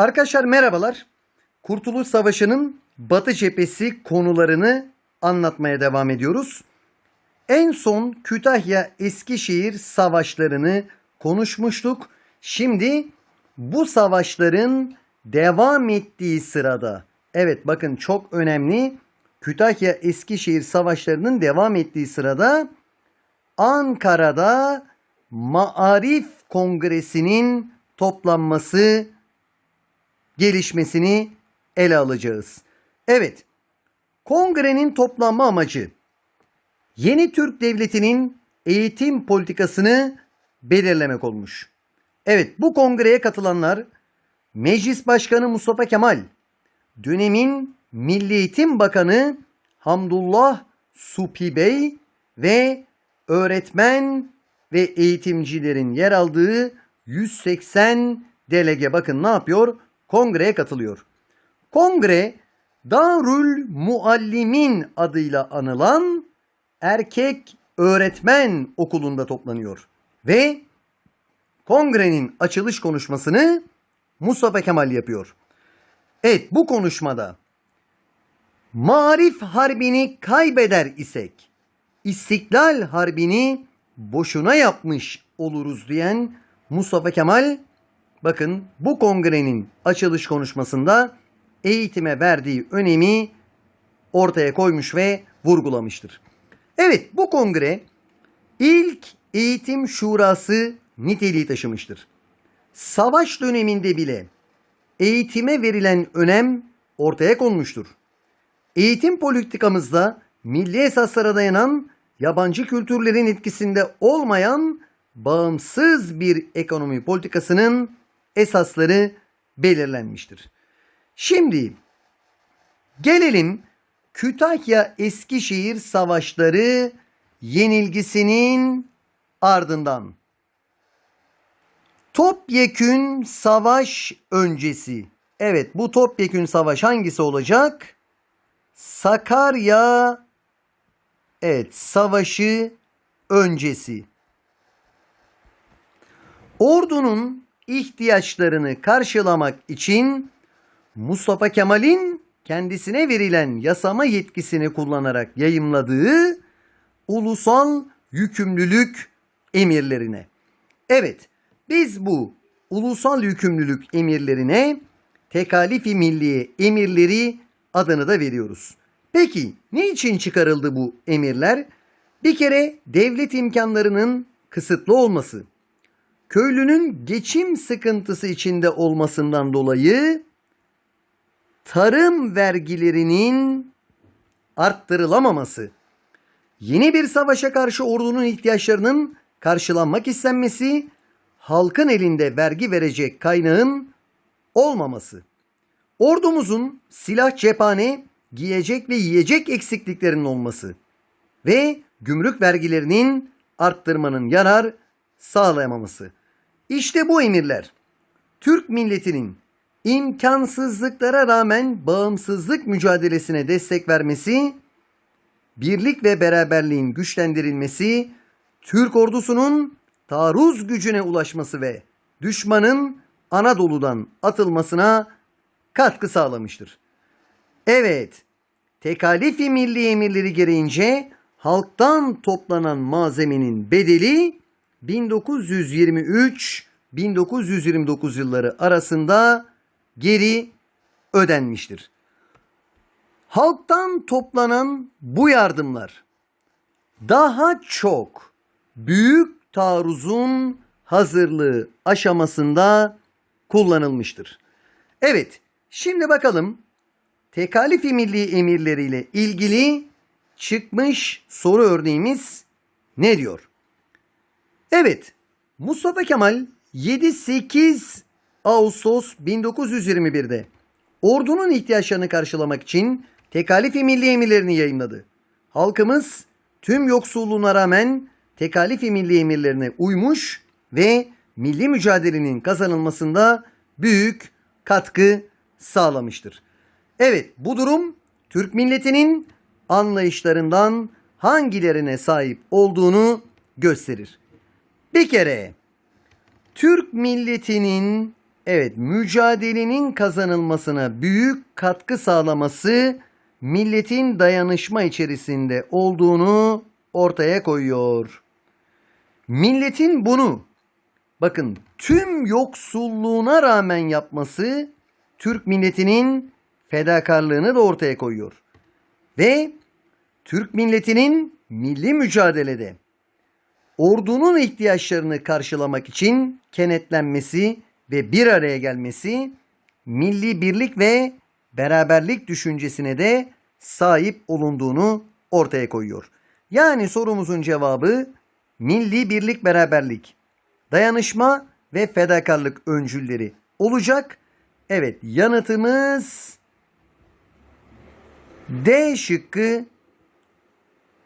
Arkadaşlar merhabalar. Kurtuluş Savaşı'nın Batı cephesi konularını anlatmaya devam ediyoruz. En son Kütahya Eskişehir savaşlarını konuşmuştuk. Şimdi bu savaşların devam ettiği sırada evet bakın çok önemli Kütahya Eskişehir savaşlarının devam ettiği sırada Ankara'da Maarif Kongresi'nin toplanması gelişmesini ele alacağız. Evet, kongrenin toplanma amacı yeni Türk Devleti'nin eğitim politikasını belirlemek olmuş. Evet, bu kongreye katılanlar Meclis Başkanı Mustafa Kemal, dönemin Milli Eğitim Bakanı Hamdullah Supi Bey ve öğretmen ve eğitimcilerin yer aldığı 180 delege bakın ne yapıyor? Kongreye katılıyor. Kongre Darül Muallimin adıyla anılan erkek öğretmen okulunda toplanıyor. Ve kongrenin açılış konuşmasını Mustafa Kemal yapıyor. Evet bu konuşmada Marif Harbi'ni kaybeder isek İstiklal Harbi'ni boşuna yapmış oluruz diyen Mustafa Kemal bakın bu kongrenin açılış konuşmasında eğitime verdiği önemi ortaya koymuş ve vurgulamıştır. Evet bu kongre ilk eğitim şurası niteliği taşımıştır. Savaş döneminde bile eğitime verilen önem ortaya konmuştur. Eğitim politikamızda milli esaslara dayanan yabancı kültürlerin etkisinde olmayan bağımsız bir ekonomi politikasının esasları belirlenmiştir. Şimdi gelelim Kütahya Eskişehir savaşları yenilgisinin ardından. Topyekün savaş öncesi. Evet bu topyekün savaş hangisi olacak? Sakarya evet savaşı öncesi. Ordunun ihtiyaçlarını karşılamak için Mustafa Kemal'in kendisine verilen yasama yetkisini kullanarak yayımladığı ulusal yükümlülük emirlerine. Evet, biz bu ulusal yükümlülük emirlerine tekalifi milliye emirleri adını da veriyoruz. Peki ne için çıkarıldı bu emirler? Bir kere devlet imkanlarının kısıtlı olması, köylünün geçim sıkıntısı içinde olmasından dolayı tarım vergilerinin arttırılamaması, yeni bir savaşa karşı ordunun ihtiyaçlarının karşılanmak istenmesi, halkın elinde vergi verecek kaynağın olmaması, ordumuzun silah cephane, giyecek ve yiyecek eksikliklerinin olması ve gümrük vergilerinin arttırmanın yarar sağlayamaması. İşte bu emirler Türk milletinin imkansızlıklara rağmen bağımsızlık mücadelesine destek vermesi, birlik ve beraberliğin güçlendirilmesi, Türk ordusunun taarruz gücüne ulaşması ve düşmanın Anadolu'dan atılmasına katkı sağlamıştır. Evet, tekalifi milli emirleri gereğince halktan toplanan malzemenin bedeli 1923-1929 yılları arasında geri ödenmiştir. Halktan toplanan bu yardımlar daha çok büyük taarruzun hazırlığı aşamasında kullanılmıştır. Evet, şimdi bakalım tekalifi milli emirleriyle ilgili çıkmış soru örneğimiz ne diyor? Evet, Mustafa Kemal 7-8 Ağustos 1921'de ordunun ihtiyaçlarını karşılamak için tekalifi milli emirlerini yayınladı. Halkımız tüm yoksulluğuna rağmen tekalifi milli emirlerine uymuş ve milli mücadelenin kazanılmasında büyük katkı sağlamıştır. Evet bu durum Türk milletinin anlayışlarından hangilerine sahip olduğunu gösterir. Bir kere Türk milletinin Evet, mücadelenin kazanılmasına büyük katkı sağlaması milletin dayanışma içerisinde olduğunu ortaya koyuyor. Milletin bunu bakın tüm yoksulluğuna rağmen yapması Türk milletinin fedakarlığını da ortaya koyuyor. Ve Türk milletinin milli mücadelede ordunun ihtiyaçlarını karşılamak için kenetlenmesi ve bir araya gelmesi milli birlik ve beraberlik düşüncesine de sahip olunduğunu ortaya koyuyor. Yani sorumuzun cevabı milli birlik beraberlik, dayanışma ve fedakarlık öncülleri olacak. Evet yanıtımız D şıkkı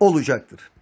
olacaktır.